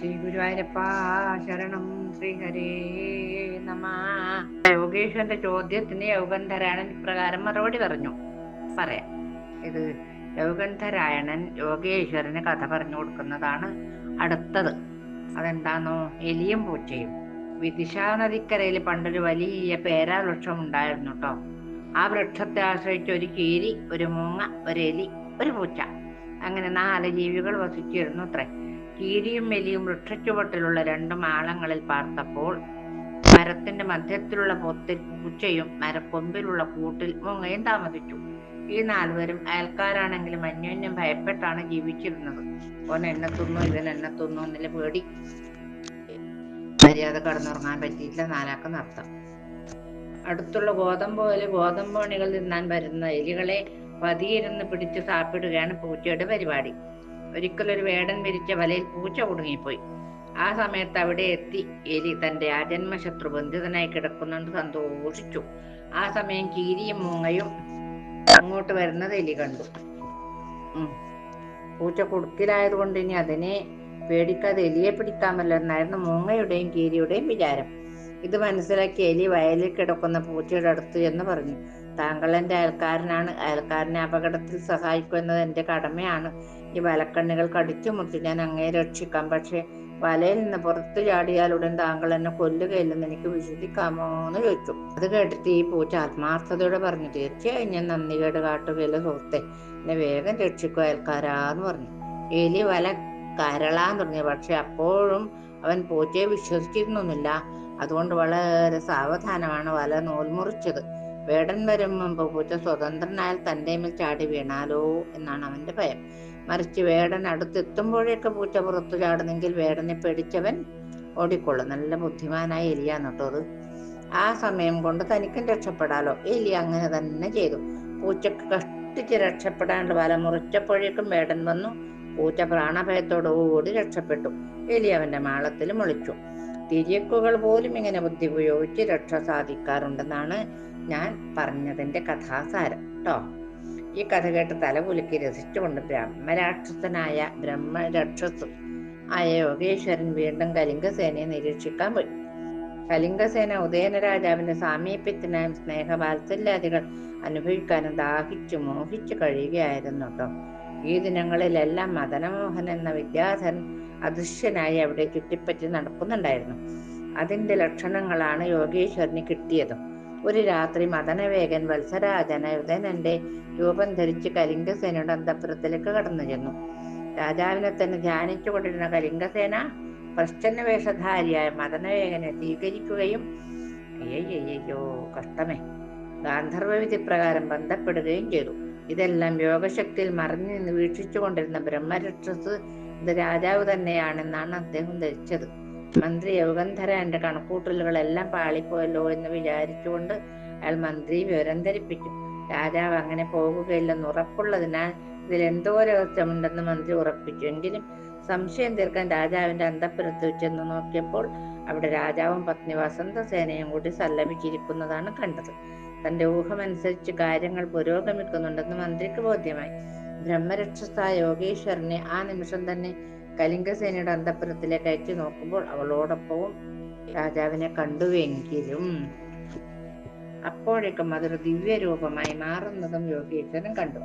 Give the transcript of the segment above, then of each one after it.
ശ്രീ ഗുരുവായൂരപ്പ ശരണം ശ്രീഹരേ നമ. യോഗേശ്വരന്റെ ചോദ്യത്തിന് യോഗന്ധരായണൻ ഇപ്രകാരം മറുപടി പറഞ്ഞു. പറയാം. ഇത് യോഗന്ധരായണൻ യോഗേശ്വരന് കഥ പറഞ്ഞു കൊടുക്കുന്നതാണ് അടുത്തത്. അതെന്താണോ എലിയും പൂച്ചയും. വിദിശാ നദിക്കരയിൽ പണ്ടൊരു വലിയ പേരാ വൃക്ഷം ഉണ്ടായിരുന്നു കേട്ടോ ആ വൃക്ഷത്തെ ആശ്രയിച്ച് ഒരു കീരി ഒരു മൂങ്ങ ഒരു എലി ഒരു പൂച്ച. അങ്ങനെ നാല് ജീവികൾ വസിച്ചിരുന്നു അത്രേ കീരിയും എലിയും വൃക്ഷച്ചുവട്ടിലുള്ള രണ്ട് മാളങ്ങളിൽ പാർത്തപ്പോൾ മരത്തിന്റെ മധ്യത്തിലുള്ള പൊത്തിൽ പൂച്ചയും മരക്കൊമ്പിലുള്ള കൂട്ടിൽ മുങ്ങയും താമസിച്ചു. ഈ നാലുപേരും അയൽക്കാരാണെങ്കിലും അന്യോന്യം ഭയപ്പെട്ടാണ് ജീവിച്ചിരുന്നത്. ഓൻ എന്നെ തിന്നു ഇവൻ എന്നെ തിന്നു എന്നില്ല പേടി. മര്യാദ കടന്നുറങ്ങാൻ പറ്റിയില്ല നാലാക്ക് നർത്തം അടുത്തുള്ള ഗോതമ്പ് പോലെ ഗോതമ്പ് മണികൾ തിന്നാൻ വരുന്ന എലികളെ പതിയിരുന്ന് പിടിച്ച് സാപ്പിടുകയാണ് പൂച്ചയുടെ പരിപാടി. ഒരിക്കൽ ഒരു വേടൻ വിരിച്ച വലയിൽ പൂച്ച കുടുങ്ങിപ്പോയി ആ സമയത്ത് അവിടെ എത്തി എലി തന്റെ ആജന്മശത്രു ബന്ധിതനായി കിടക്കുന്നുണ്ട് സന്തോഷിച്ചു. ആ സമയം കീരിയും മൂങ്ങയും അങ്ങോട്ട് വരുന്നത് എലി കണ്ടു. പൂച്ച കുടുക്കിലായതുകൊണ്ട് ഇനി അതിനെ പേടിക്കാതെ എലിയെ പിടിക്കാമല്ലോ എന്നായിരുന്നു മൂങ്ങയുടെയും കീരിയുടെയും വിചാരം. ഇത് മനസ്സിലാക്കി എലി വയലിൽ കിടക്കുന്ന പൂച്ചയുടെ അടുത്ത് എന്ന് പറഞ്ഞു താങ്കൾ എന്റെ അയൽക്കാരനാണ്. അയൽക്കാരനെ അപകടത്തിൽ സഹായിക്കുന്നത് എന്റെ കടമയാണ്. ഈ വലക്കണ്ണികൾ കടിച്ചുമുട്ടി ഞാൻ അങ്ങേ രക്ഷിക്കാം. പക്ഷെ വലയിൽ നിന്ന് പുറത്തു ചാടിയാൽ ഉടൻ താങ്കൾ എന്നെ കൊല്ലുകയില്ലെന്ന് എനിക്ക് വിശ്വസിക്കാമോ എന്ന് ചോദിച്ചു. അത് കേട്ടിട്ട് ഈ പൂച്ച ആത്മാർത്ഥതയോടെ പറഞ്ഞു തീർച്ചയായും ഞാൻ നന്ദി കേട് കാട്ടുകയില്ല സുഹൃത്തെ എന്നെ വേഗം രക്ഷിക്കുക അയൽക്കാരാന്ന് പറഞ്ഞു. എലി വല കരളാൻ തുടങ്ങി പക്ഷെ അപ്പോഴും അവൻ പൂച്ചയെ വിശ്വസിച്ചിരുന്നൊന്നുമില്ല. അതുകൊണ്ട് വളരെ സാവധാനമാണ് വല നൂൽമുറിച്ചത്. വേടൻ വരും മുമ്പ് പൂച്ച സ്വതന്ത്രനായാൽ തന്റെ മേൽ ചാടി വീണാലോ എന്നാണ് അവന്റെ ഭയം. മറിച്ച് വേടൻ അടുത്തെത്തുമ്പോഴേക്ക് പൂച്ച പുറത്തു ചാടുന്നെങ്കിൽ വേടനെ പേടിച്ചവൻ ഓടിക്കൊള്ളും. നല്ല ബുദ്ധിമാനായ അത് ആ സമയം കൊണ്ട് തനിക്കും രക്ഷപ്പെടാലോ. എലി അങ്ങനെ തന്നെ ചെയ്തു. പൂച്ചക്ക് കഷ്ടിച്ച് രക്ഷപ്പെടാനുള്ള വല മുറിച്ചപ്പോഴേക്കും വേടൻ വന്നു. പൂച്ച പ്രാണഭയത്തോടുകൂടി രക്ഷപ്പെട്ടു. എലി അവന്റെ മാളത്തിൽ മുളിച്ചു. തിരിയക്കുകൾ പോലും ഇങ്ങനെ ബുദ്ധി ഉപയോഗിച്ച് രക്ഷ സാധിക്കാറുണ്ടെന്നാണ് ഞാൻ പറഞ്ഞതിന്റെ കഥാസാരം. കേട്ടോ ഈ കഥ കേട്ട് തലകുലുക്കി രസിച്ചുകൊണ്ട് ബ്രഹ്മരാക്ഷസനായ ബ്രഹ്മരക്ഷസ് ആയ യോഗേശ്വരൻ വീണ്ടും കലിംഗസേനയെ നിരീക്ഷിക്കാൻ പോയി. കലിംഗസേന ഉദയന രാജാവിന്റെ സാമീപ്യത്തിനായും സ്നേഹവാത്സല്യാദികൾ അനുഭവിക്കാനും ദാഹിച്ചു മോഹിച്ചു കഴിയുകയായിരുന്നു കേട്ടോ. ഈ ദിനങ്ങളിലെല്ലാം മദനമോഹൻ എന്ന വിദ്യാധരൻ അദൃശ്യനായി അവിടെ ചുറ്റിപ്പറ്റി നടക്കുന്നുണ്ടായിരുന്നു. അതിന്റെ ലക്ഷണങ്ങളാണ് യോഗേശ്വരന് കിട്ടിയതും. ഒരു രാത്രി മദനവേഗൻ വത്സരാജന ഉദയനന്റെ രൂപം ധരിച്ച് കലിംഗസേനയുടെ അന്തപുരത്തിലേക്ക് കടന്നു ചെന്നു. രാജാവിനെ തന്നെ ധ്യാനിച്ചുകൊണ്ടിരുന്ന കലിംഗസേന പ്രശ്ചന്ന വേഷധാരിയായ മദനവേഗനെ സ്വീകരിക്കുകയും അയ്യയ്യോ കഷ്ടമേ. ഗാന്ധർവ വിധി പ്രകാരം ബന്ധപ്പെടുകയും ചെയ്തു. ഇതെല്ലാം യോഗശക്തിയിൽ മറിഞ്ഞു നിന്ന് വീക്ഷിച്ചുകൊണ്ടിരുന്ന ബ്രഹ്മരക്ഷസ് ഇത് രാജാവ് തന്നെയാണെന്നാണ് അദ്ദേഹം ധരിച്ചത്. മന്ത്രി യോഗന്ധര എന്റെ കണക്കൂട്ടലുകളെല്ലാം പാളിപ്പോയല്ലോ എന്ന് വിചാരിച്ചുകൊണ്ട് അയാൾ മന്ത്രി വിവരം ധരിപ്പിച്ചു രാജാവ് അങ്ങനെ പോകുകയില്ലെന്ന് ഉറപ്പുള്ളതിനാൽ ഇതിൽ എന്തോ രഹസ്യമുണ്ടെന്ന് മന്ത്രി ഉറപ്പിച്ചു. എങ്കിലും സംശയം തീർക്കാൻ രാജാവിന്റെ അന്തപ്പുരത്ത് ചെന്ന് നോക്കിയപ്പോൾ അവിടെ രാജാവും പത്നി വസന്തസേനയും കൂടി സല്ലപിച്ചിരിക്കുന്നതാണ് കണ്ടത്. തന്റെ ഊഹമനുസരിച്ച് കാര്യങ്ങൾ പുരോഗമിക്കുന്നുണ്ടെന്ന് മന്ത്രിക്ക് ബോധ്യമായി. ബ്രഹ്മരക്ഷസായ യോഗേശ്വരനെ ആ നിമിഷം തന്നെ കലിംഗസേനയുടെ അന്തപുരത്തിലേക്ക് അയച്ചു നോക്കുമ്പോൾ അവളോടൊപ്പവും രാജാവിനെ കണ്ടുവെങ്കിലും അപ്പോഴേക്കും അതൊരു ദിവ്യരൂപമായി മാറുന്നതും യോഗേശ്വരൻ കണ്ടു.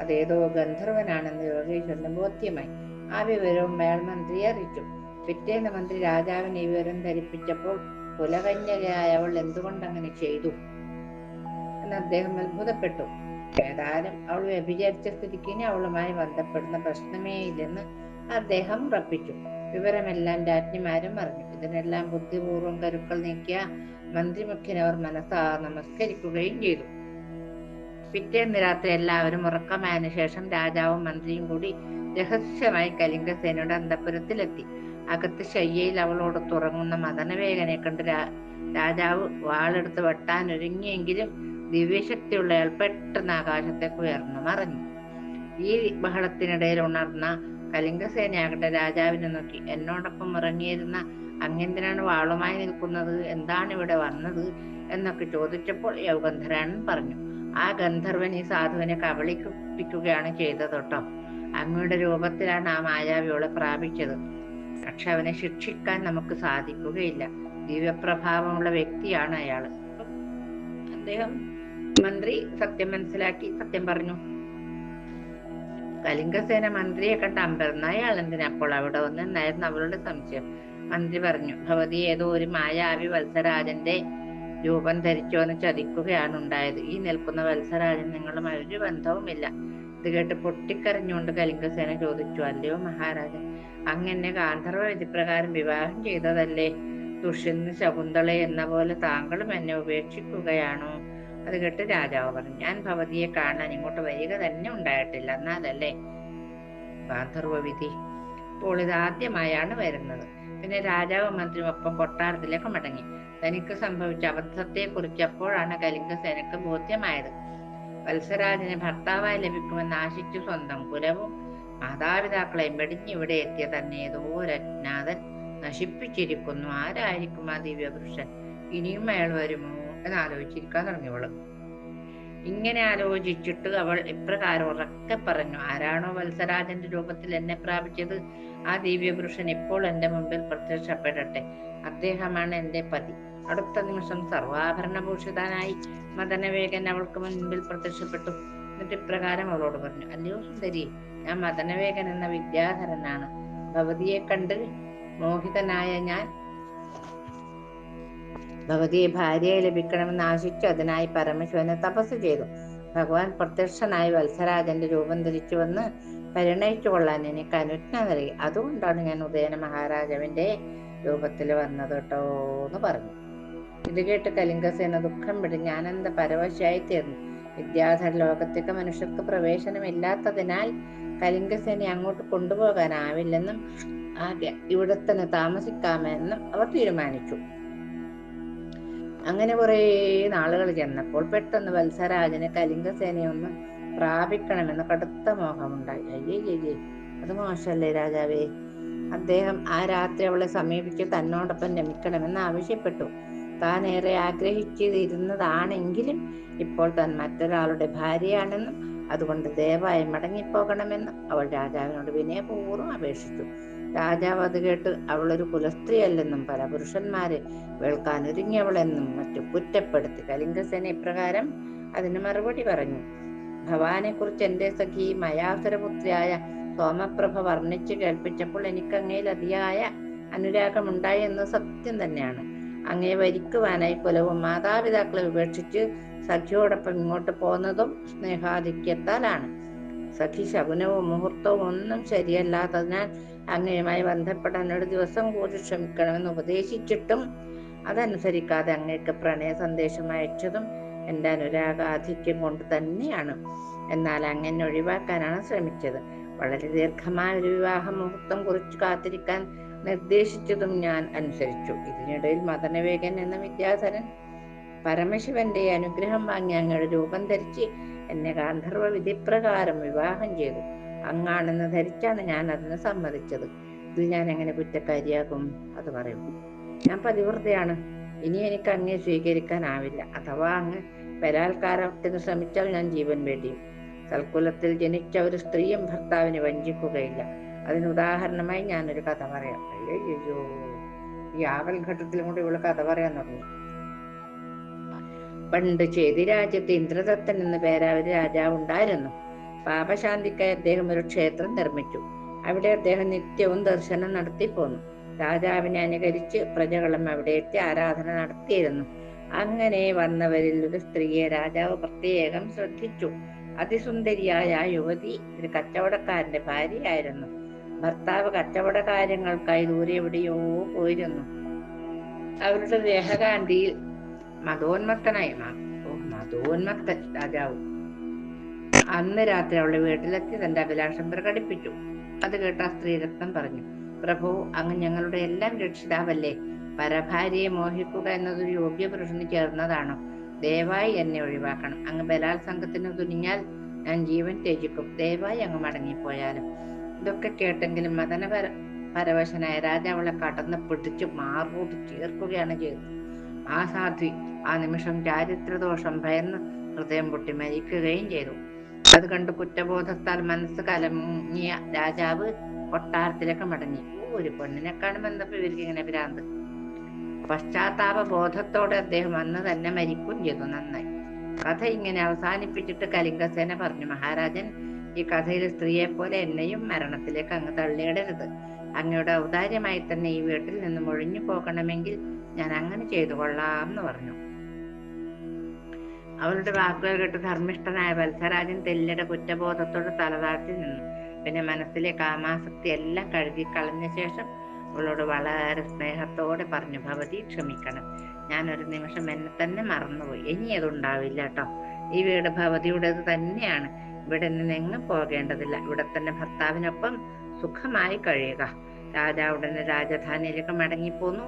അതേതോ ഗന്ധർവനാണെന്ന് യോഗേശ്വരന് ബോധ്യമായി. ആ വിവരവും മേൽമന്ത്രി അറിയിച്ചു. പിറ്റേന്ന് മന്ത്രി രാജാവിനെ വിവരം ധരിപ്പിച്ചപ്പോൾ കുലകന്യകയായ അവൾ എന്തുകൊണ്ടങ്ങനെ ചെയ്തു? എന്ന് അദ്ദേഹം അത്ഭുതപ്പെട്ടു. ഏതായാലും അവൾ വ്യഭിചരിച്ച സ്ഥിതിക്ക് ഇനി അവളുമായി ബന്ധപ്പെടുന്ന പ്രശ്നമേ ഇല്ലെന്ന് അദ്ദേഹം ഉറപ്പിച്ചു. വിവരമെല്ലാം രാജ്ഞിമാരും അറിഞ്ഞു. ഇതിനെല്ലാം ബുദ്ധിപൂർവം കരുക്കൾ നീക്കിയ മന്ത്രിമുഖ്യനവർ മനസ്സാ നമസ്കരിക്കുകയും ചെയ്തു. പിറ്റേന്ന് രാത്രി എല്ലാവരും ഉറക്കമായതിനു ശേഷം രാജാവും മന്ത്രിയും കൂടി രഹസ്യമായി കലിംഗസേനയുടെ അന്തപുരത്തിലെത്തി. അകത്ത് ശയ്യയിൽ അവളോട് തുറങ്ങുന്ന മദനവേഗനെ കണ്ട് രാജാവ് വാളെടുത്ത് വെട്ടാൻ അയാൾ പെട്ടെന്ന് ആകാശത്തേക്ക് ഉയർന്നു മറഞ്ഞു. ഈ ബഹളത്തിനിടയിൽ ഉണർന്ന കലിംഗസേനയാകട്ടെ രാജാവിനെ നോക്കി. എന്നോടൊപ്പം ഇറങ്ങിയിരുന്ന അങ്ങെന്തിനാണ് വാളുമായി നിൽക്കുന്നത്? എന്താണ് ഇവിടെ വന്നത്? എന്നൊക്കെ ചോദിച്ചപ്പോൾ യൗഗന്ധരാണൻ പറഞ്ഞു. ആ ഗന്ധർവൻ ഈ സാധുവിനെ കബളിപ്പിക്കുകയാണ് ചെയ്തത് കേട്ടോ അങ്ങയുടെ രൂപത്തിലാണ് ആ മായാവിയോളെ പ്രാപിച്ചത്. പക്ഷെ അവനെ ശിക്ഷിക്കാൻ നമുക്ക് സാധിക്കുകയില്ല. ദിവ്യപ്രഭാവമുള്ള വ്യക്തിയാണ് അയാൾ അദ്ദേഹം മന്ത്രി സത്യം മനസ്സിലാക്കി സത്യം പറഞ്ഞു. കലിംഗസേന മന്ത്രിയെ കണ്ട അമ്പരന്ന അയാൾ അപ്പോൾ അവിടെ വന്ന് എന്നായിരുന്നു അവളുടെ സംശയം? മന്ത്രി പറഞ്ഞു ഭവതി ഏതോ ഒരു മായാവി വത്സരാജന്റെ രൂപം ധരിച്ചു എന്ന് ചതിക്കുകയാണ് ഉണ്ടായത്. ഈ നിൽക്കുന്ന വത്സരാജൻ നിങ്ങളുമായി ഒരു ബന്ധവുമില്ല. ഇത് കേട്ട് പൊട്ടിക്കരഞ്ഞുകൊണ്ട് കലിംഗസേന ചോദിച്ചു അല്ലയോ മഹാരാജൻ അങ്ങനെ ഗാന്ധർവ വിധിപ്രകാരം വിവാഹം ചെയ്തതല്ലേ? ദുഷ്യന്ത് ശകുന്തള എന്ന പോലെ താങ്കളും എന്നെ ഉപേക്ഷിക്കുകയാണോ? അത് കേട്ട് രാജാവ് പറഞ്ഞു ഞാൻ ഭവതിയെ കാണാൻ ഇങ്ങോട്ട് വരിക തന്നെ ഉണ്ടായിട്ടില്ല. എന്നാലല്ലേ ഗാന്ധർവ വിധി അപ്പോൾ ഇത് ആദ്യമായാണ് വരുന്നത്. പിന്നെ രാജാവ് മന്ത്രിയും ഒപ്പം കൊട്ടാരത്തിലേക്ക് മടങ്ങി. തനിക്ക് സംഭവിച്ച അബദ്ധത്തെ കുറിച്ച് അപ്പോഴാണ് കലിംഗസേനക്ക് ബോധ്യമായത്. വത്സരാജന് ഭർത്താവായി ലഭിക്കുമെന്ന് ആശിച്ചു സ്വന്തം കുലവും മാതാപിതാക്കളെയും വെടിഞ്ഞിവിടെ എത്തിയ തന്നെ ഏതോ രജ്ഞാതൻ നശിപ്പിച്ചിരിക്കുന്നു. ആരായിരിക്കും ആ ദിവ്യപുരുഷൻ? ഇനിയും അയാൾ വരുമോ? ആലോചിച്ചിരിക്കാൻ തുടങ്ങിയവൾ ഇങ്ങനെ ആലോചിച്ചിട്ട് അവൾ ഇപ്രകാരം ഉറക്കെ പറഞ്ഞു ആരാണോ വത്സരാജന്റെ രൂപത്തിൽ എന്നെ പ്രാപിച്ചത്? ആ ദിവ്യപുരുഷൻ ഇപ്പോൾ എന്റെ മുമ്പിൽ പ്രത്യക്ഷപ്പെടട്ടെ. അദ്ദേഹമാണ് എന്റെ പതി. അടുത്ത നിമിഷം സർവാഭരണഭൂഷിതനായി മദനവേഗൻ അവൾക്ക് മുൻപിൽ പ്രത്യക്ഷപ്പെട്ടു. എന്നിട്ട് ഇപ്രകാരം അവളോട് പറഞ്ഞു അല്ലയോ സുന്ദരി ഞാൻ മദനവേഗൻ എന്ന വിദ്യാധരനാണ്. ഭവതിയെ കണ്ട് മോഹിതനായ ഞാൻ ഭഗവതിയെ ഭാര്യയെ ലഭിക്കണമെന്ന് ആശിച്ചു അതിനായി പരമശിവനെ തപസ് ചെയ്തു. ഭഗവാൻ പ്രത്യക്ഷനായി വത്സരാജന്റെ രൂപം ധരിച്ചു വന്ന് പരിണയിച്ചു കൊള്ളാൻ എനിക്ക് അനുജ്ഞ നൽകി. അതുകൊണ്ടാണ് ഞാൻ ഉദയന മഹാരാജാവിന്റെ രൂപത്തിൽ വന്നത് കേട്ടോ എന്ന് പറഞ്ഞു. ഇത് കേട്ട് കലിംഗസേന ദുഃഖം പിടിഞ്ഞ് ആനന്ദ പരവശയായി തീർന്നു. വിദ്യാധര ലോകത്തേക്ക് മനുഷ്യർക്ക് പ്രവേശനമില്ലാത്തതിനാൽ കലിംഗസേനെ അങ്ങോട്ട് കൊണ്ടുപോകാനാവില്ലെന്നും ആകെ ഇവിടെ തന്നെ താമസിക്കാമെന്നും അവർ തീരുമാനിച്ചു. അങ്ങനെ കുറെ നാളുകൾ ചെന്നപ്പോൾ പെട്ടെന്ന് വത്സരാജന് കലിംഗസേനയൊന്ന് പ്രാപിക്കണമെന്ന് കടുത്ത മോഹമുണ്ടായി. അയ്യേ അയ്യേ അത് മോശമല്ലേ രാജാവേ? അദ്ദേഹം ആ രാത്രി അവളെ സമീപിച്ച് തന്നോടൊപ്പം രമിക്കണമെന്ന് ആവശ്യപ്പെട്ടു. താൻ ഏറെ ആഗ്രഹിച്ചിരുന്നതാണെങ്കിലും ഇപ്പോൾ താൻ മറ്റൊരാളുടെ ഭാര്യയാണെന്നും അതുകൊണ്ട് ദയവായി മടങ്ങിപ്പോകണമെന്നും അവൾ രാജാവിനോട് വിനയപൂർവം അപേക്ഷിച്ചു. രാജാവ് അത് കേട്ട് അവളൊരു കുലസ്ത്രീയല്ലെന്നും പല പുരുഷന്മാരെ വേൾക്കാൻ ഒരുങ്ങിയവളെന്നും മറ്റു കുറ്റപ്പെടുത്തി കലിംഗസേന ഇപ്രകാരം അതിന് മറുപടി പറഞ്ഞു. ഭവാനെ കുറിച്ച് എന്റെ സഖി മയാസുരപുത്രിയായ സോമപ്രഭ വർണിച്ചു കേൾപ്പിച്ചപ്പോൾ എനിക്ക് അങ്ങയിൽ അതിയായ അനുരാഗമുണ്ടായി എന്ന് സത്യം തന്നെയാണ്. അങ്ങേ വരിക്കുവാനായി കുലവും മാതാപിതാക്കളെ ഉപേക്ഷിച്ച് സഖിയോടൊപ്പം ഇങ്ങോട്ട് പോകുന്നതും സ്നേഹാധിക്യത്താലാണ്. സഖി ശകുനവും മുഹൂർത്തവും ഒന്നും ശരിയല്ലാത്തതിനാൽ അങ്ങയുമായി ബന്ധപ്പെടാൻ ഒരു ദിവസം കൂടി ശ്രമിക്കണമെന്ന് ഉപദേശിച്ചിട്ടും അതനുസരിക്കാതെ അങ്ങേക്ക് പ്രണയ സന്ദേശം അയച്ചതും എന്റെ അനുരാഗാധിക്യം കൊണ്ട് തന്നെയാണ്. എന്നാൽ അങ്ങനെ ഒഴിവാക്കാനാണ് ശ്രമിച്ചത്. വളരെ ദീർഘമായ ഒരു വിവാഹ മുഹൂർത്തം കുറിച്ച് കാത്തിരിക്കാൻ നിർദ്ദേശിച്ചതും ഞാൻ അനുസരിച്ചു. ഇതിനിടയിൽ മദനവേഗൻ എന്ന വിദ്യാധരൻ പരമശിവന്റെ അനുഗ്രഹം വാങ്ങി അങ്ങയുടെ രൂപം ധരിച്ച് എന്നെ ഗാന്ധർവ വിധിപ്രകാരം വിവാഹം ചെയ്തു. അങ്ങാണെന്ന് ധരിച്ചാണ് ഞാൻ അതിന് സമ്മതിച്ചത്. ഇത് ഞാൻ എങ്ങനെ കുറ്റക്കാരിയാകും അത് പറയും. ഞാൻ പതിവൃതയാണ് ഇനി എനിക്ക് അങ്ങേ സ്വീകരിക്കാനാവില്ല. അഥവാ അങ്ങ് ബലാത്കാരത്തിന് ശ്രമിച്ചാൽ ഞാൻ ജീവൻ വേണ്ടിയും സൽക്കുലത്തിൽ ജനിച്ച ഒരു സ്ത്രീയും ഭർത്താവിനെ വഞ്ചിക്കുകയില്ല. അതിന് ഉദാഹരണമായി ഞാനൊരു കഥ പറയാം. അയ്യോ ഈ ആവൽ ഘട്ടത്തിലും കൂടി ഇവൾ കഥ പറയാൻ തുടങ്ങി. പണ്ട് ചേതി രാജ്യത്ത് ഇന്ദ്രദത്തൻ എന്ന പേരാ ഒരു രാജാവ് ഉണ്ടായിരുന്നു. പാപശാന്തിക്കായി അദ്ദേഹം ഒരു ക്ഷേത്രം നിർമ്മിച്ചു. അവിടെ അദ്ദേഹം നിത്യവും ദർശനം നടത്തി പോന്നു. രാജാവിനെ അനുകരിച്ച് പ്രജകളും അവിടെ എത്തി ആരാധന നടത്തിയിരുന്നു. അങ്ങനെ വന്നവരിൽ ഒരു സ്ത്രീയെ രാജാവ് പ്രത്യേകം ശ്രദ്ധിച്ചു. അതിസുന്ദരിയായ ആ യുവതി ഒരു കച്ചവടക്കാരന്റെ ഭാര്യയായിരുന്നു. ഭർത്താവ് കച്ചവട കാര്യങ്ങൾക്കായി ദൂരെ എവിടെയോ പോയിരുന്നു. അവരുടെ ദേഹകാന്തിയിൽ മതോന്മത്തനായി മതോന്മത്തൻ രാജാവ്. അന്ന് രാത്രി അവളുടെ വീട്ടിലെത്തി തന്റെ അഭിലാഷം പ്രകടിപ്പിച്ചു അത് കേട്ട സ്ത്രീരത്നം പറഞ്ഞു. പ്രഭു അങ്ങ് ഞങ്ങളുടെ എല്ലാം രക്ഷിതാവല്ലേ? പരഭാര്യയെ മോഹിക്കുക എന്നതൊരു യോഗ്യ പുരുഷന് ചേർന്നതാണോ? ദയവായി എന്നെ ഒഴിവാക്കണം. അങ്ങ് ബലാത്സംഗത്തിന് തുനിഞ്ഞാൽ ഞാൻ ജീവൻ ത്യജിക്കും. ദയവായി അങ്ങ് മടങ്ങിപ്പോയാലും. ഇതൊക്കെ കേട്ടെങ്കിലും മതനപര പരവശനായ രാജാവളെ കടന്ന് പിടിച്ച് മാറോട്ട് ചേർക്കുകയാണ് ചെയ്തത്. ആ സാധ്വി ആ നിമിഷം ചാരിത്രദോഷം ഭയന്ന് ഹൃദയം പൊട്ടി മരിക്കുകയും ചെയ്തു. അത് കണ്ട് കുറ്റബോധത്താൽ മനസ്സ് കലങ്ങിയ രാജാവ് കൊട്ടാരത്തിലേക്ക് മടങ്ങി. ഒരു പെണ്ണിനെ കാണുമ്പോൾ എന്തപ്പോ ഇവർക്ക് ഇങ്ങനെ ഭ്രാന്ത്? പശ്ചാത്താപ ബോധത്തോടെ അദ്ദേഹം അന്ന് തന്നെ മരിക്കും ചെയ്തു നന്നായി. കഥ ഇങ്ങനെ അവസാനിപ്പിച്ചിട്ട് കലിംഗസേന പറഞ്ഞു മഹാരാജൻ ഈ കഥയിൽ സ്ത്രീയെ പോലെ എന്നെയും മരണത്തിലേക്ക് അങ്ങ് തള്ളിയിടരുത്. അങ്ങയുടെ ഔദാര്യമായി തന്നെ ഈ വീട്ടിൽ നിന്നും ഒഴിഞ്ഞു പോകണമെങ്കിൽ ഞാൻ അങ്ങനെ ചെയ്തു കൊള്ളാം എന്ന് പറഞ്ഞു. അവളുടെ വാക്കുകൾ കേട്ട് ധർമ്മിഷ്ഠനായ വത്സരാജൻ തെല്ലിയുടെ കുറ്റബോധത്തോട് തലതാഴ്ത്തി നിന്നു. പിന്നെ മനസ്സിലെ കാമാസക്തി എല്ലാം കഴുകി കളഞ്ഞ ശേഷം അവളോട് വളരെ സ്നേഹത്തോടെ പറഞ്ഞു ഭവതി ക്ഷമിക്കണം. ഞാൻ ഒരു നിമിഷം എന്നെ തന്നെ മറന്നുപോയി. ഇനി അതുണ്ടാവില്ല കേട്ടോ. ഈ വീട് ഭവതിയുടേത് തന്നെയാണ്. ഇവിടെ നിന്ന് എങ്ങും പോകേണ്ടതില്ല. ഇവിടെ തന്നെ ഭർത്താവിനൊപ്പം സുഖമായി കഴിയുക. രാജാ ഉടനെ രാജധാനിയിലേക്ക് മടങ്ങിപ്പോന്നു.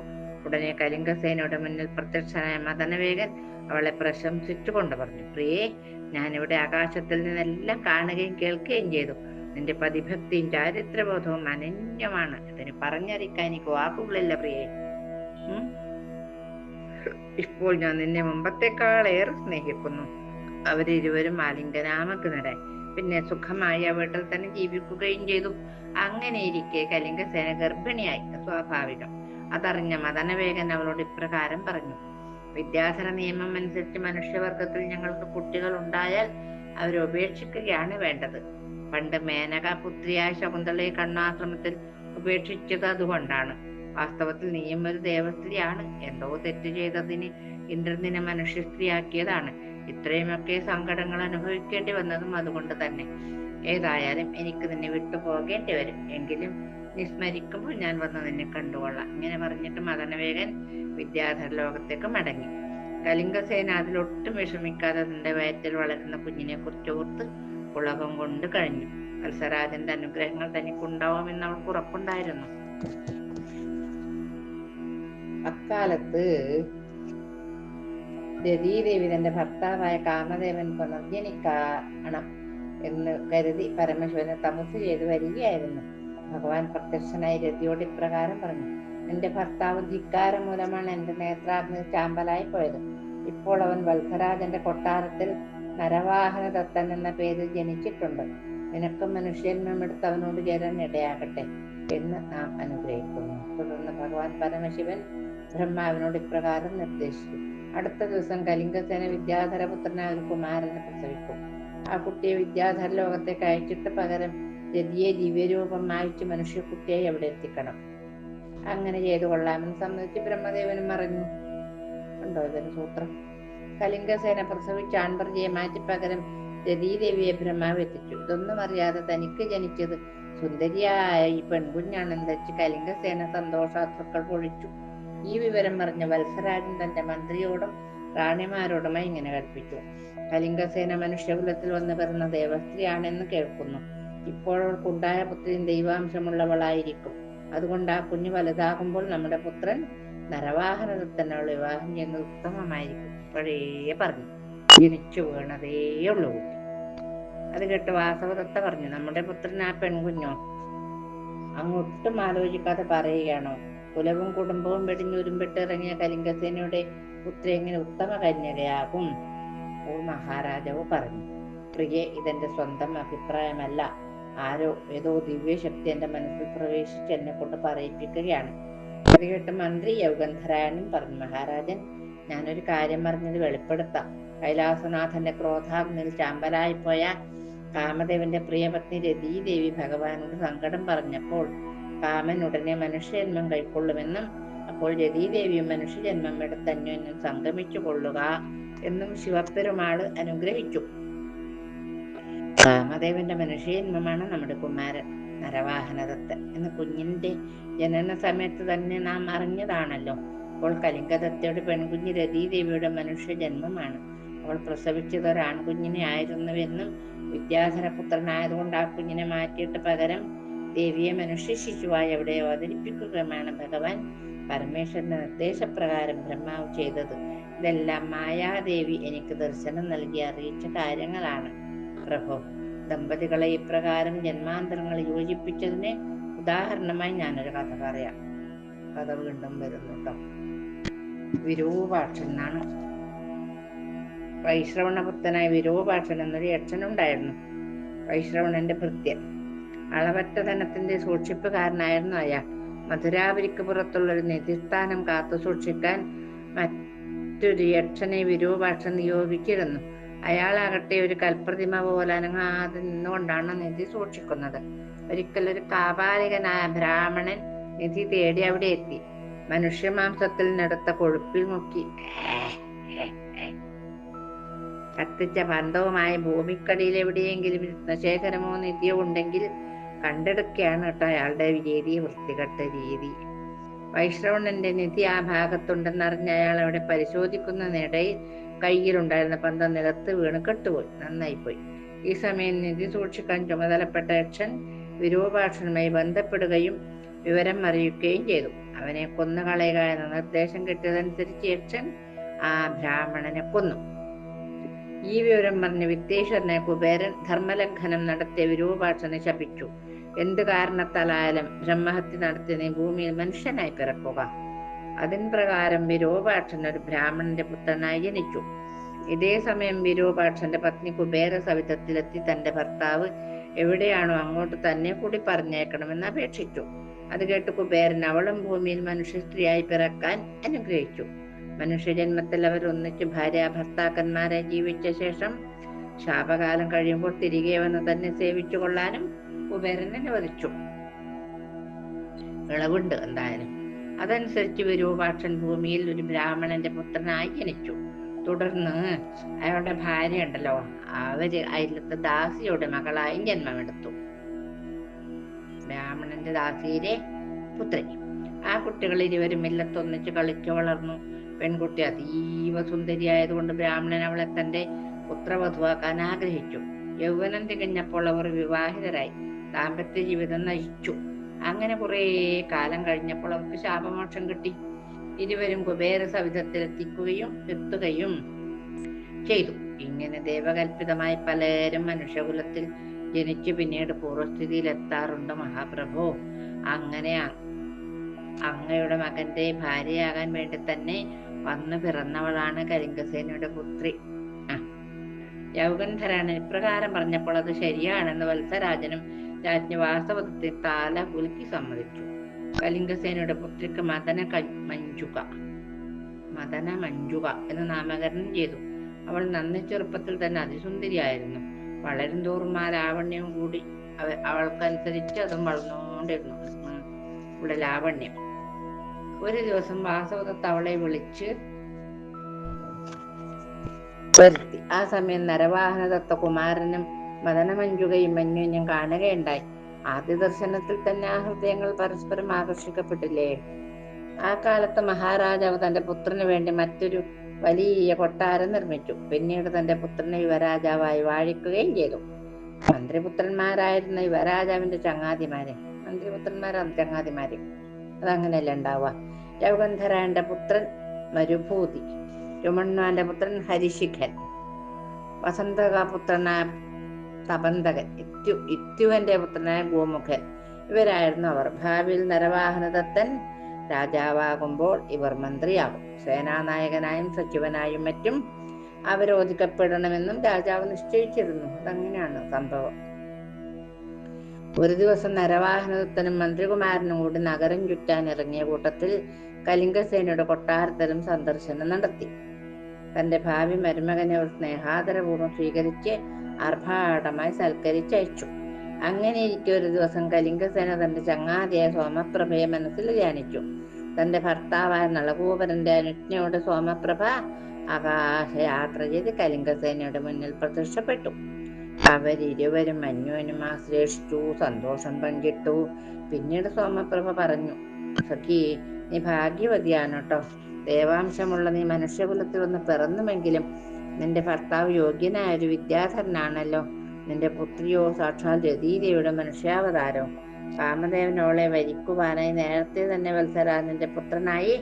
ഉടനെ കലിംഗസേനയുടെ മുന്നിൽ പ്രത്യക്ഷനായ മദനവേഗൻ അവളെ പ്രശംസിച്ചുകൊണ്ട് പറഞ്ഞു പ്രിയേ ഞാനിവിടെ ആകാശത്തിൽ നിന്നെല്ലാം കാണുകയും കേൾക്കുകയും ചെയ്തു. നിന്റെ പതിഭക്തിയും ചാരിത്രബോധവും അനന്യമാണ്. ഇതിന് പറഞ്ഞറിയിക്കാൻ എനിക്ക് വാക്കുകളില്ല പ്രിയേ. ഇപ്പോൾ ഞാൻ നിന്നെ മുമ്പത്തേക്കാളേറെ സ്നേഹിക്കുന്നു. അവരിരുവരും ആലിംഗനാമഗ്നരായി പിന്നെ സുഖമായി ആ വീട്ടിൽ തന്നെ ജീവിക്കുകയും ചെയ്തു. അങ്ങനെ ഇരിക്കെ കലിംഗസേന ഗർഭിണിയായി സ്വാഭാവികം. അതറിഞ്ഞ മദനവേഗൻ അവളോട് ഇപ്രകാരം പറഞ്ഞു വിദ്യാധര നിയമം അനുസരിച്ച് മനുഷ്യവർഗത്തിൽ ഞങ്ങൾക്ക് കുട്ടികൾ ഉണ്ടായാൽ അവരെ ഉപേക്ഷിക്കുകയാണ് വേണ്ടത്. പണ്ട് മേനക പുത്രിയായ ശകുന്തളയെ കണ്ണാശ്രമത്തിൽ ഉപേക്ഷിച്ചത് അതുകൊണ്ടാണ്. വാസ്തവത്തിൽ നീയും ഒരു ദേവസ്ത്രീയാണ്. എന്തോ തെറ്റ് ചെയ്തതിന് ഇന്ദ്രൻ നിന്നെ മനുഷ്യ സ്ത്രീയാക്കിയതാണ് ഇത്രയുമൊക്കെ സങ്കടങ്ങൾ അനുഭവിക്കേണ്ടി വന്നതും അതുകൊണ്ട് തന്നെ. ഏതായാലും എനിക്ക് നിന്നെ വിട്ടുപോകേണ്ടി വരും. എങ്കിലും നിസ്മരിക്കുമ്പോൾ ഞാൻ വന്ന് നിന്നെ കണ്ടുകൊള്ളാം. ഇങ്ങനെ പറഞ്ഞിട്ട് മദനവേഗൻ വിദ്യാധര ലോകത്തേക്ക് മടങ്ങി. കലിംഗസേന അതിലൊട്ടും വിഷമിക്കാതെ തന്റെ വയറ്റിൽ വളരുന്ന കുഞ്ഞിനെ കുറിച്ച് ഓർത്ത് പുളകം കൊണ്ട് കഴിഞ്ഞു. വത്സരാജന്റെ അനുഗ്രഹങ്ങൾ തനിക്കുണ്ടാവുമെന്ന് അവൾക്ക് ഉറപ്പുണ്ടായിരുന്നു. അക്കാലത്ത് രതീദേവി തന്റെ ഭർത്താവായ കാമദേവൻ പുനർജനിക്കണം എന്ന് കരുതി പരമശിവനെ തമസ് ചെയ്ത് വരികയായിരുന്നു. ഭഗവാൻ പ്രത്യക്ഷനായി രതിയോട് ഇപ്രകാരം പറഞ്ഞു എന്റെ ഭർത്താവ് ധിക്കാരം മൂലമാണ് എന്റെ നേത്രാഗ്നി ചാമ്പലായി പോയത്. ഇപ്പോൾ അവൻ വത്സരാജന്റെ കൊട്ടാരത്തിൽ നരവാഹന ദത്തൻ എന്ന പേരിൽ ജനിച്ചിട്ടുണ്ട്. നിനക്കും മനുഷ്യന്മെടുത്ത് അവനോട് ചേരാൻ ഇടയാകട്ടെ എന്ന് നാം അനുഗ്രഹിക്കുന്നു. തുടർന്ന് ഭഗവാൻ പരമശിവൻ ബ്രഹ്മാവിനോട് ഇപ്രകാരം നിർദ്ദേശിച്ചു അടുത്ത ദിവസം കലിംഗസേന വിദ്യാധരപുത്രനായ ഒരു കുമാരനെ പ്രസവിക്കും. ആ കുട്ടിയെ വിദ്യാധര ലോകത്തേക്ക് അയച്ചിട്ട് പകരം രതിയെ ദിവ്യരൂപം മായിച്ച് മനുഷ്യക്കുട്ടിയെ എവിടെ എത്തിക്കണം. അങ്ങനെ ചെയ്തു കൊള്ളാമെന്ന് സമ്മതിച്ച് ബ്രഹ്മദേവനും പറഞ്ഞു ഉണ്ടോ ഇതൊരു സൂത്രം? കലിംഗസേന പ്രസവിച്ച ആൺപ്രജയെ മാറ്റി പകരം രതീദേവിയെ ബ്രഹ്മാവ് എത്തിച്ചു. ഇതൊന്നും അറിയാതെ തനിക്ക് ജനിച്ചത് സുന്ദരിയായ ഈ പെൺകുഞ്ഞാണെന്ന് വെച്ച് കലിംഗസേന സന്തോഷാത്രുക്കൾ പൊഴിച്ചു ഈ വിവരം പറഞ്ഞ വത്സരാജൻ തന്റെ മന്ത്രിയോടും റാണിമാരോടുമായി ഇങ്ങനെ കൽപ്പിച്ചു. കലിംഗസേന മനുഷ്യകുലത്തിൽ വന്ന് പിറന്ന ദേവസ്ത്രീയാണെന്ന് കേൾക്കുന്നു. ഇപ്പോൾ അവൾക്കുണ്ടായ പുത്രിയും ദൈവാംശമുള്ളവളായിരിക്കും. അതുകൊണ്ട് ആ കുഞ്ഞു വലുതാകുമ്പോൾ നമ്മുടെ പുത്രൻ നരവാഹനദത്തനെ അവൾ വിവാഹം ചെയ്യുന്നത് ഉത്തമമായിരിക്കും. ഇപ്പോഴേ പറഞ്ഞു. ജനിച്ചു വീണതേ ഉള്ളൂ കുട്ടി. അത് കേട്ട് വാസവദത്ത പറഞ്ഞു നമ്മുടെ പുത്രൻ ആ പെൺകുഞ്ഞോ? അങ്ങൊട്ടും ആലോചിക്കാതെ പറയുകയാണോ. കുലവും കുടുംബവും വെടിഞ്ഞുരുമ്പിട്ട് ഇറങ്ങിയ കലിംഗസേനയുടെ പുത്രി എങ്ങനെ ഉത്തമ കന്യകയാകും ഓ മഹാരാജാവ് പറഞ്ഞു. പ്രിയെ ഇതെന്റെ സ്വന്തം അഭിപ്രായമല്ല. ആരോ ഏതോ ദിവ്യശക്തി എന്റെ മനസ്സിൽ പ്രവേശിച്ച് എന്നെ കൊണ്ട് പറയിപ്പിക്കുകയാണ്. കേട്ട് മന്ത്രി യൗഗന്ധരായണൻ പറഞ്ഞു മഹാരാജൻ ഞാനൊരു കാര്യം പറഞ്ഞത് വെളിപ്പെടുത്താം. കൈലാസനാഥന്റെ ക്രോധാഗ്നിയിൽ ചാമ്പലായിപ്പോയ കാമദേവന്റെ പ്രിയപത്നി രതീദേവി ഭഗവാനോട് സങ്കടം പറഞ്ഞപ്പോൾ കാമൻ ഉടനെ മനുഷ്യജന്മം കൈക്കൊള്ളുമെന്നും അപ്പോൾ രതീദേവിയും മനുഷ്യജന്മം എടുത്ത് അന്യോന്യം സംഗമിച്ചു കൊള്ളുക എന്നും ശിവപ്പെരുമാൾ അനുഗ്രഹിച്ചു. കാമദേവന്റെ മനുഷ്യജന്മമാണ് നമ്മുടെ കുമാരൻ നരവാഹനദത്തൻ എന്ന് കുഞ്ഞിന്റെ ജനന സമയത്ത് തന്നെ നാം അറിഞ്ഞതാണല്ലോ. അപ്പോൾ കലിംഗദത്തയുടെ പെൺകുഞ്ഞ് രതീദേവിയുടെ മനുഷ്യജന്മമാണ്. അവൾ പ്രസവിച്ചത് ഒരു ആൺകുഞ്ഞിനെ ആയിരുന്നുവെന്നും വിദ്യാധരപുത്രനായതുകൊണ്ട് ആ കുഞ്ഞിനെ മാറ്റിയിട്ട് പകരം ദേവിയെ മനുഷ്യ ശിശുവായി അവിടെ അവതരിപ്പിക്കുകയുമാണ് ഭഗവാൻ. പരമേശ്വരന്റെ നിർദ്ദേശപ്രകാരം ബ്രഹ്മാവ് ചെയ്തത്. ഇതെല്ലാം മായാദേവി എനിക്ക് ദർശനം നൽകി അറിയിച്ച കാര്യങ്ങളാണ്. പ്രഭു ദമ്പതികളെ ഇപ്രകാരം ജന്മാന്തരങ്ങൾ യോജിപ്പിച്ചതിന് ഉദാഹരണമായി ഞാനൊരു കഥ പറയാം. കഥ വീണ്ടും വരുന്നു കേട്ടോ വിരൂപാക്ഷൻ എന്നാണ് വൈശ്രവണപുത്തനായ വിരൂപാക്ഷൻ എന്നൊരു യക്ഷനുണ്ടായിരുന്നു. വൈശ്രവണന്റെ ഭൃത്യൻ. അളവറ്റ ധനത്തിന്റെ സൂക്ഷിപ്പുകാരനായിരുന്നു അയാൾ. മധുരാപുരിക്ക് പുറത്തുള്ള ഒരു നിധിസ്ഥാനം കാത്തു സൂക്ഷിക്കാൻ മറ്റൊരു യക്ഷനെ വിരൂപാക്ഷൻ നിയോഗിച്ചിരുന്നു. അയാളാകട്ടെ ഒരു കൽപ്രതിമ പോലെ അനങ്ങാതെ നിന്നുകൊണ്ടാണ് നിധി സൂക്ഷിക്കുന്നത്. ഒരിക്കൽ ഒരു കാപാലികനായ ബ്രാഹ്മണൻ നിധി തേടി അവിടെ എത്തി. മനുഷ്യമാംസത്തിൽ നടത്ത കൊഴുപ്പിൽ നോക്കി കത്തിച്ച ബന്ധവുമായി ഭൂമിക്കടിയിൽ എവിടെയെങ്കിലും രത്നശേഖരമോ നിധിയോ ഉണ്ടെങ്കിൽ കണ്ടെടുക്കുകയാണ് കേട്ടോ അയാളുടെ രീതി വൃത്തികെട്ട രീതി. വൈശ്രവണന്റെ നിധി ആ ഭാഗത്തുണ്ടെന്നറിഞ്ഞ അയാൾ അവിടെ പരിശോധിക്കുന്നതിനിടയിൽ കയ്യിലുണ്ടായിരുന്ന പന്തം നിലത്ത് വീണ് കെട്ടുപോയി. നന്നായി പോയി ഈ സമയം നിധി സൂക്ഷിക്കാൻ ചുമതലപ്പെട്ട യക്ഷൻ വിരൂപാക്ഷനുമായി ബന്ധപ്പെടുകയും വിവരം അറിയിക്കുകയും ചെയ്തു. അവനെ കൊന്നുകളയുക എന്ന നിർദ്ദേശം കിട്ടിയതനുസരിച്ച് യക്ഷൻ ആ ബ്രാഹ്മണനെ കൊന്നു. ഈ വിവരം പറഞ്ഞ് വിത്തേശ്വരനെ കുബേരൻ ധർമ്മലംഘനം നടത്തിയ വിരൂപാക്ഷനെ ശപിച്ചു. എന്ത് കാരണത്താലായാലും ബ്രഹ്മഹത്യ നടത്തി നീ ഭൂമിയിൽ മനുഷ്യനായി പിറക്കുക. അതിൻ പ്രകാരം വിരൂപാക്ഷൻ ഒരു ബ്രാഹ്മണന്റെ പുത്രനായി ജനിച്ചു. ഇതേ സമയം വിരൂപാക്ഷന്റെ പത്നി കുബേര സവിധത്തിലെത്തി തന്റെ ഭർത്താവ് എവിടെയാണോ അങ്ങോട്ട് തന്നെ കൂടി പറഞ്ഞേക്കണമെന്ന് അപേക്ഷിച്ചു. അത് കേട്ട് കുബേരൻ അവളും ഭൂമിയിൽ മനുഷ്യ സ്ത്രീയായി പിറക്കാൻ അനുഗ്രഹിച്ചു. മനുഷ്യജന്മത്തിൽ അവർ ഒന്നിച്ച് ഭാര്യ ഭർത്താക്കന്മാരെ ജീവിച്ച ശേഷം ശാപകാലം കഴിയുമ്പോൾ തിരികെ വന്ന് തന്നെ സേവിച്ചു കൊള്ളാനും കുബേരൻ അനുവദിച്ചു. ഇളവുണ്ട് എന്തായാലും. അതനുസരിച്ച് വിരൂപാക്ഷൻ ഭൂമിയിൽ ഒരു ബ്രാഹ്മണന്റെ പുത്രനായി ജനിച്ചു. തുടർന്ന് അയാളുടെ ഭാര്യ ഉണ്ടല്ലോ. അവർ അയലത്തെ ദാസിയുടെ മകളായും ജന്മമെടുത്തു. ബ്രാഹ്മണന്റെ ദാസിയിലെ പുത്രൻ ആ കുട്ടികൾ ഇരുവരും ഇല്ലത്തൊന്നിച്ച് കളിച്ചു വളർന്നു. പെൺകുട്ടി അതീവ സുന്ദരിയായതുകൊണ്ട് ബ്രാഹ്മണൻ അവളെ തന്റെ പുത്രവധുവാക്കാൻ ആഗ്രഹിച്ചു. യൗവനം തികഞ്ഞപ്പോൾ അവർ വിവാഹിതരായി. ദാമ്പത്യ ജീവിതം നയിച്ചു. അങ്ങനെ കുറേ കാലം കഴിഞ്ഞപ്പോൾ അവർക്ക് ശാപമോക്ഷം കിട്ടി. ഇരുവരും കുബേര സവിധത്തിലെത്തിക്കുകയും എത്തുകയും ചെയ്തു. ഇങ്ങനെ ദേവകൽപിതമായി പലരും മനുഷ്യകുലത്തിൽ ജനിച്ച് പിന്നീട് പൂർവസ്ഥിതിയിൽ എത്താറുണ്ട് മഹാപ്രഭു. അങ്ങനെ അങ്ങയുടെ മകന്റെ ഭാര്യയാകാൻ വേണ്ടി തന്നെ വന്നു പിറന്നവളാണ് കരിങ്കസേനയുടെ പുത്രി. യൗഗന്ധരാണ് ഇപ്രകാരം പറഞ്ഞപ്പോൾ അത് ശരിയാണെന്ന് വത്സരാജനും രാജ്ഞി വാസ്തവത്തിൽ താല കുലുക്കി സമ്മതിച്ചു. കലിംഗസേനയുടെ പുത്രിക്ക് മദന ക- മഞ്ജുക. മദന മഞ്ജുക എന്ന് നാമകരണം ചെയ്തു. അവൾ നന്ദി ചെറുപ്പത്തിൽ തന്നെ അതിസുന്ദരിയായിരുന്നു. വളരും തോറും ആ ലാവണ്യവും കൂടി അവ- അവൾക്കനുസരിച്ച് അതും വളർന്നുകൊണ്ടിരുന്നു. ഇവിടെ ലാവണ്യം. ഒരു ദിവസം വാസവദത്ത് അവളെ വിളിച്ച് വരുത്തി. ആ സമയം നരവാഹനദത്ത കുമാരനും മദനമഞ്ജുകയും ഞാൻ കാണുകയുണ്ടായി. ആദ്യ ദർശനത്തിൽ തന്നെ ആ ഹൃദയങ്ങൾ പരസ്പരം ആകർഷിക്കപ്പെട്ടില്ലേ? ആ കാലത്ത് മഹാരാജാവ് തന്റെ പുത്രന് വേണ്ടി മറ്റൊരു വലിയ കൊട്ടാരം നിർമ്മിച്ചു. പിന്നീട് തന്റെ പുത്രനെ യുവരാജാവായി വാഴിക്കുകയും ചെയ്തു. മന്ത്രിപുത്രന്മാരായിരുന്ന യുവരാജാവിന്റെ ചങ്ങാതിമാരെ. മന്ത്രിപുത്രന്മാരാണ് ചങ്ങാതിമാര്. അതങ്ങനെയല്ല ഉണ്ടാവുക? യൗഗന്ധരായന്റെ പുത്രൻ മരുഭൂതി. രുമണ്വാന്റെ പുത്രൻ ഹരിശിഖൻ. വസന്തകാപുത്രനായ തപന്തകൻ ഇത്യു ഇത്യുവന്റെ പുത്രനായ ഗോമുഖൻ. ഇവരായിരുന്നു അവർ. ഭാവിയിൽ നരവാഹനദത്തൻ രാജാവാകുമ്പോൾ ഇവർ മന്ത്രിയാകും. സേനാനായകനായും സച്ചിവനായും മറ്റും അവരോധിക്കപ്പെടണമെന്നും രാജാവ് നിശ്ചയിച്ചിരുന്നു. അതങ്ങനെയാണ് സംഭവം. ഒരു ദിവസം നരവാഹനദത്തനും മന്ത്രികുമാരനും കൂടി നഗരം ചുറ്റാൻ ഇറങ്ങിയ കൂട്ടത്തിൽ കലിംഗസേനയുടെ കൊട്ടാരത്തിലും സന്ദർശനം നടത്തി. തന്റെ ഭാവി മരുമകനെ അവർ സ്നേഹാദരപൂർവം സ്വീകരിച്ച് ആർഭാടമായി സൽക്കരിച്ചയച്ചു. അങ്ങനെ ഇരിക്കെ ഒരു ദിവസം കലിംഗസേന തന്റെ ചങ്ങാതിയായ സോമപ്രഭയെ മനസ്സിൽ ധ്യാനിച്ചു. തന്റെ ഭർത്താവായ നളകൂപരന്റെ അനുജ്ഞയോട് സോമപ്രഭ ആകാശയാത്ര ചെയ്ത് കലിംഗസേനയുടെ മുന്നിൽ പ്രത്യക്ഷപ്പെട്ടു. അവരിരുവരും അന്യോനും ആശ്ലേഷിച്ചു സന്തോഷം പങ്കിട്ടു. പിന്നീട് സോമപ്രഭ പറഞ്ഞു സഖി നീ ഭാഗ്യവതിയാണ് കേട്ടോ ദേവാംശമുള്ള നീ മനുഷ്യകുലത്തിൽ ഒന്ന് പിറന്നുമെങ്കിലും നിന്റെ ഭർത്താവ് യോഗ്യനായ ഒരു വിദ്യാധരനാണല്ലോ. നിന്റെ പുത്രിയോ സാക്ഷാൽ രതീതയുടെ മനുഷ്യാവതാരോ കാമദേവനോളെ വരിക്കുവാനായി നേരത്തെ തന്നെ വത്സര നിന്റെ പുത്രനായി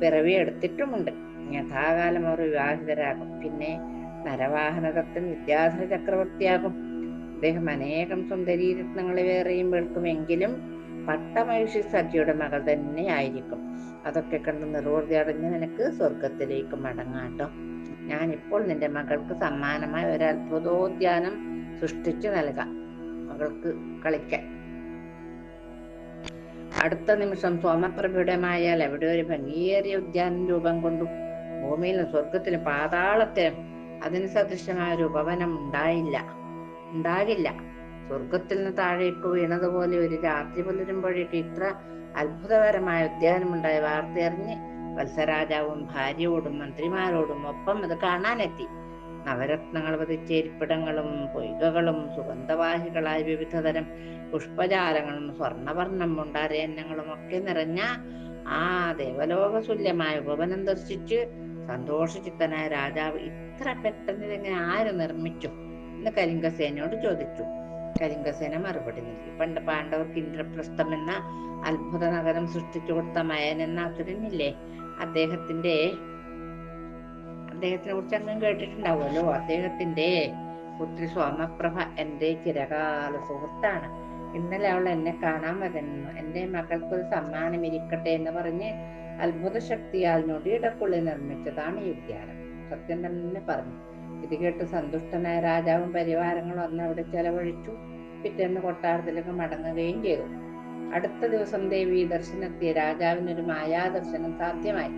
പിറവിയെടുത്തിട്ടുമുണ്ട് യഥാകാലം അവർ വിവാഹിതരാകും. പിന്നെ നരവാഹനതത്തിൽ വിദ്യാധര ചക്രവർത്തിയാകും. അദ്ദേഹം അനേകം സുന്ദരീ രത്നങ്ങളെ വേറെയും വെളുക്കുമെങ്കിലും പട്ടമഹിഷി സഖിയുടെ മകൾ തന്നെ ആയിരിക്കും അതൊക്കെ കണ്ട് നിർവൃതി അടഞ്ഞ് നിനക്ക് സ്വർഗത്തിലേക്ക് മടങ്ങാട്ടോ ഞാൻ ഇപ്പോൾ നിന്റെ മകൾക്ക് സമ്മാനമായി ഒരു അത്ഭുതോദ്യാനം സൃഷ്ടിച്ചു നൽകാം. മകൾക്ക് കളിക്കാൻ. അടുത്ത നിമിഷം സോമപ്രഭയുടെ മായാൽ എവിടെ ഒരു ഭംഗിയേറിയ ഉദ്യാനം രൂപം കൊണ്ടു ഭൂമിയിലും സ്വർഗത്തിലും പാതാളത്തിലും അതിന് സദൃശമായ ഒരു ഉപവനം ഉണ്ടായില്ല. ഉണ്ടാകില്ല. സ്വർഗത്തിൽ നിന്ന് താഴേക്ക് വീണതുപോലെ ഒരു രാത്രി പുലരുമ്പോഴേക്ക് ഇത്ര അത്ഭുതകരമായ ഉദ്യാനമുണ്ടായ വാർത്തയറിഞ്ഞ് വത്സരാജാവും ഭാര്യയോടും മന്ത്രിമാരോടും ഒപ്പം അത് കാണാനെത്തി. നവരത്നങ്ങൾ പതിച്ച ഇരിപ്പിടങ്ങളും പൊയ്കകളും സുഗന്ധവാഹികളായ വിവിധതരം പുഷ്പജാലങ്ങളും സ്വർണവർണം മുണ്ടാരയന്നങ്ങളും ഒക്കെ നിറഞ്ഞ ആ ദേവലോകതുല്യമായ ഉപവനം ദർശിച്ച് സന്തോഷചിത്തനായ രാജാവ് ഇത്ര പെട്ടെന്ന് ഇതെങ്ങനെ ആര് നിർമ്മിച്ചു? എന്ന് കലിംഗസേനയോട് ചോദിച്ചു. കലിംഗസേന മറുപടി നൽകി. പണ്ട് പാണ്ഡവർക്ക് ഇന്ദ്രപ്രസ്ഥം എന്ന അത്ഭുത നഗരം സൃഷ്ടിച്ചു കൊടുത്ത മയൻ എന്ന അസുരനില്ലേ അദ്ദേഹത്തിന്റെ അദ്ദേഹത്തിനെ കുറിച്ച് അങ്ങനെ കേട്ടിട്ടുണ്ടാവുമല്ലോ. അദ്ദേഹത്തിന്റെ പുത്രി സോമപ്രഭ എന്റെ ചിരകാല സുഹൃത്താണ്. ഇന്നലെ അവൾ എന്നെ കാണാൻ വരുന്നു. എന്റെ മകൾക്ക് ഒരു സമ്മാനം ഇരിക്കട്ടെ എന്ന് പറഞ്ഞ് അത്ഭുത ശക്തിയാൽ ഞൊടിയിടക്കുള്ളിൽ നിർമ്മിച്ചതാണ് ഈ ഉദ്യാനം. സത്യം തന്നെ പറഞ്ഞു. ഇത് കേട്ട് സന്തുഷ്ടനായ രാജാവും പരിവാരങ്ങളും അന്ന് അവിടെ ചെലവഴിച്ചു. പിറ്റേന്ന് കൊട്ടാരത്തിലേക്ക് മടങ്ങുകയും ചെയ്തു. അടുത്ത ദിവസം ദേവി ദർശനത്തിയ രാജാവിനൊരു മായാദർശനം സാധ്യമായി.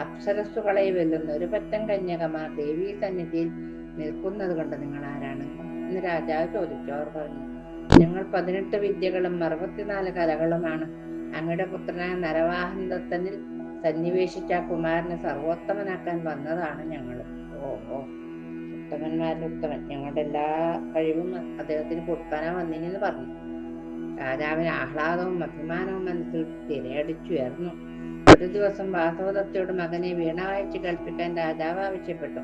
അപ്സരസ്സുകളെ വെല്ലുന്ന ഒരു പറ്റം കന്യകമാർ ദേവി സന്നിധിയിൽ നിൽക്കുന്നത് കൊണ്ട് നിങ്ങൾ ആരാണ്? എന്ന് രാജാവ് ചോദിച്ചു. അവർ പറഞ്ഞു ഞങ്ങൾ പതിനെട്ട് വിദ്യകളും അറുപത്തിനാല് കലകളുമാണ്. അങ്ങയുടെ പുത്രനായ നരവാഹന്തത്തനിൽ സന്നിവേശിച്ച കുമാരനെ സർവോത്തമനാക്കാൻ വന്നതാണ് ഞങ്ങൾ. ഓ ഓ ഉത്തമന്മാരിൽ ഉത്തമൻ. ഞങ്ങളുടെ എല്ലാ കഴിവും അദ്ദേഹത്തിന് കൊടുക്കാനാ വന്നിനെന്ന് പറഞ്ഞു. രാജാവിന് ആഹ്ലാദവും അഭിമാനവും മനസ്സിൽ തിരയടിച്ചുയർന്നു ഒരു ദിവസം വാസവദത്തയോട് മകനെ വീണ വായിച്ച് കേൾപ്പിക്കാൻ രാജാവ് ആവശ്യപ്പെട്ടു.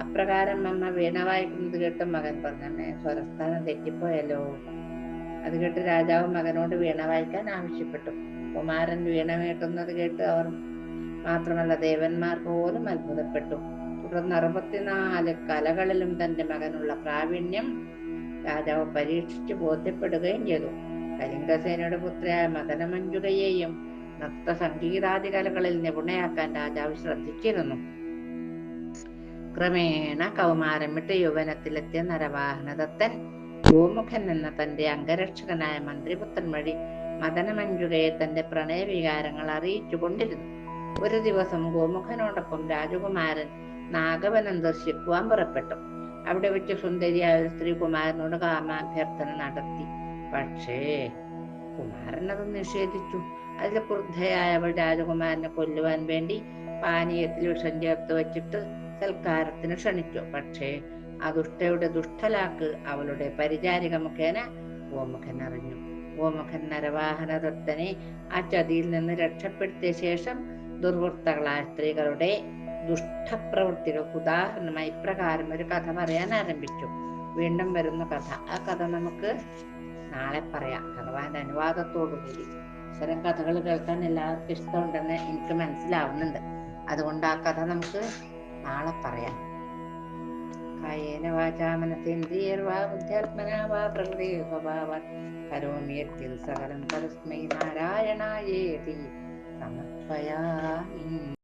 അപ്രകാരം അമ്മ വീണ വായിക്കുന്നത് കേട്ട് മകൻ പറഞ്ഞമ്മേ സ്വരസ്ഥാനം തെറ്റിപ്പോയല്ലോ. അത് കേട്ട് രാജാവ് മകനോട് വീണ വായിക്കാൻ ആവശ്യപ്പെട്ടു. കുമാരൻ വീണ വീട്ടുന്നത് കേട്ട് അവർ മാത്രമല്ല ദേവന്മാർ പോലും അത്ഭുതപ്പെട്ടു. തുടർന്ന് അറുപത്തിനാല് കലകളിലും തന്റെ മകനുള്ള പ്രാവീണ്യം രാജാവ് പരീക്ഷിച്ച് ബോധ്യപ്പെടുകയും ചെയ്തു. കലിംഗസേനയുടെ പുത്രിയായ മദനമഞ്ജുരയെയും നൃത്ത സംഗീതാദി കലകളിൽ നിപുണയാക്കാൻ രാജാവ് ശ്രദ്ധിച്ചിരുന്നു. ക്രമേണ കൗമാരം വിട്ട് യൗവനത്തിലെത്തിയ നരവാഹനദത്തൻ ഗോമുഖൻ എന്ന തന്റെ അംഗരക്ഷകനായ മന്ത്രിപുത്രൻ വഴി മദനമഞ്ജുരയെ തന്റെ പ്രണയവികാരങ്ങൾ അറിയിച്ചു കൊണ്ടിരുന്നു ഒരു ദിവസം ഗോമുഖനോടൊപ്പം രാജകുമാരൻ നാഗവനം ദർശിക്കുവാൻ പുറപ്പെട്ടു. അവിടെ വെച്ച് സുന്ദരിയായ ഒരു സ്ത്രീ കുമാരനോട് കാമാഭ്യർത്ഥന നടത്തി. പക്ഷേ കുമാരൻ അത് നിഷേധിച്ചു. അതിൽ ക്രുദ്ധയായ അവൾ രാജകുമാരനെ കൊല്ലുവാൻ വേണ്ടി പാനീയത്തിൽ വിഷം ചേർത്ത് വെച്ചിട്ട് സൽക്കാരത്തിന് ക്ഷണിച്ചു. പക്ഷേ ആ ദുഷ്ടയുടെ ദുഷ്ടലാക്ക് അവളുടെ പരിചാരിക മുഖേന ഗോമുഖൻ അറിഞ്ഞു. ഗോമുഖൻ നരവാഹനദത്തനെ ആ ചതിയിൽ നിന്ന് രക്ഷപ്പെടുത്തിയ ശേഷം ദുർവൃത്തകളായ സ്ത്രീകളുടെ ദുഷ്ടപ്രവൃത്തികൾക്ക് ഉദാഹരണമായി ഇപ്രകാരം ഒരു കഥ പറയാൻ ആരംഭിച്ചു. വീണ്ടും വരുന്ന കഥ. ആ കഥ നമുക്ക് നാളെ പറയാം. ഭഗവാന്റെ അനുവാദത്തോടു കൂടി. ഇത്തരം കഥകൾ കേൾക്കാൻ എല്ലാവർക്കും ഇഷ്ടമുണ്ടെന്ന് എനിക്ക് മനസ്സിലാവുന്നുണ്ട്. അതുകൊണ്ട് ആ കഥ നമുക്ക് നാളെ പറയാം. കായേന വാചാ മനസേന്ദ്രിയർവാ ബുദ്ധ്യാത്മനാ വാ പ്രകൃതി സ്വഭാവ. കരോമി യത്തിൽ സകലം പരസ്മൈ നാരായണായേതി സമർപ്പയാമി.